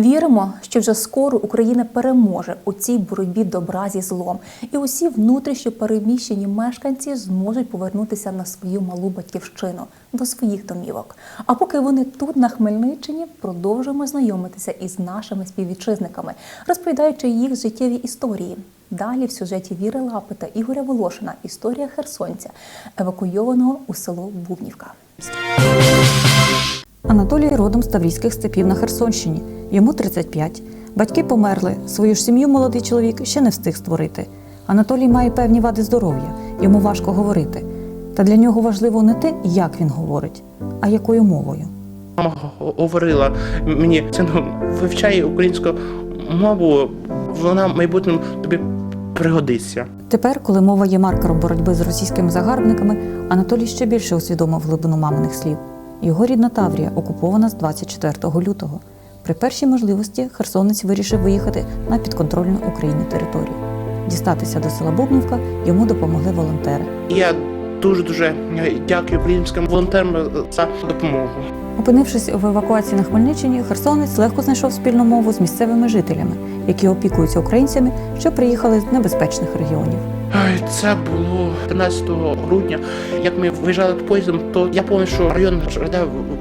Віримо, що вже скоро Україна переможе у цій боротьбі добра зі злом, і усі внутрішньо переміщені мешканці зможуть повернутися на свою малу батьківщину до своїх домівок. А поки вони тут, на Хмельниччині, продовжуємо знайомитися із нашими співвітчизниками, розповідаючи їх життєві історії. Далі в сюжеті Віри Лапи та Ігоря Волошина історія херсонця, евакуйованого у село Бубнівка. Анатолій родом з Таврійських степів на Херсонщині. Йому 35. Батьки померли. Свою ж сім'ю молодий чоловік ще не встиг створити. Анатолій має певні вади здоров'я, йому важко говорити. Та для нього важливо не те, як він говорить, а якою мовою. Мама говорила мені, сину, вивчай українську мову, вона в майбутньому тобі пригодиться. Тепер, коли мова є маркером боротьби з російськими загарбниками, Анатолій ще більше усвідомив глибину маминих слів. Його рідна Таврія окупована з 24 лютого. При першій можливості херсонець вирішив виїхати на підконтрольну Україні територію. Дістатися до села Бубнівка йому допомогли волонтери. Я дуже дуже дякую українським волонтерам за допомогу. Опинившись в евакуації на Хмельниччині, херсонець легко знайшов спільну мову з місцевими жителями, які опікуються українцями, що приїхали з небезпечних регіонів. Це було 13 грудня. Як ми виїжджали поїздом, то я пам'ятаю, що район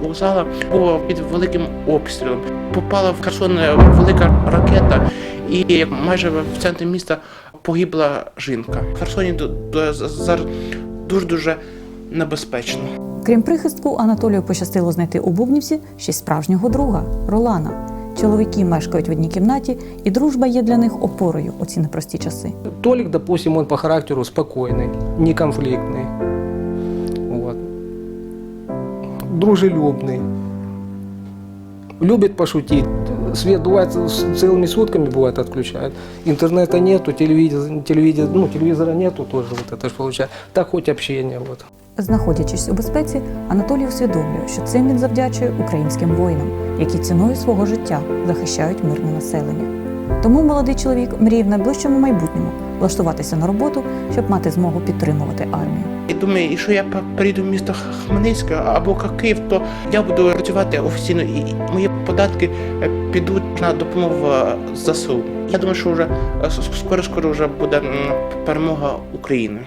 вокзала був під великим обстрілом. Попала в Херсон велика ракета, і майже в центрі міста погибла жінка. В Херсоні зараз дуже дуже небезпечно. Крім прихистку, Анатолію пощастило знайти у Бубнівці ще й справжнього друга Ролана. Чоловіки мешкають в одній кімнаті, і дружба є для них опорою у ці непрості часи. Толик, допустим, он по характеру спокойный, неконфликтный. Вот. Дружелюбный. Любит пошутить. Свет бывает с- целыми сутками бывает отключает. Интернета нету, телевизора, телевизора, ну, телевизора нету тоже вот это ж получается. Так хоть общение вот. Знаходячись у безпеці, Анатолій усвідомлює, що цим він завдячує українським воїнам, які ціною свого життя захищають мирне населення. Тому молодий чоловік мріє в найближчому майбутньому влаштуватися на роботу, щоб мати змогу підтримувати армію. І думаю, якщо я п- перейду в місто Хмельницьке або Київ, то я буду працювати офіційно і мої податки е, підуть на допомогу е, ЗСУ. Я думаю, що вже скоро скоро вже буде перемога України.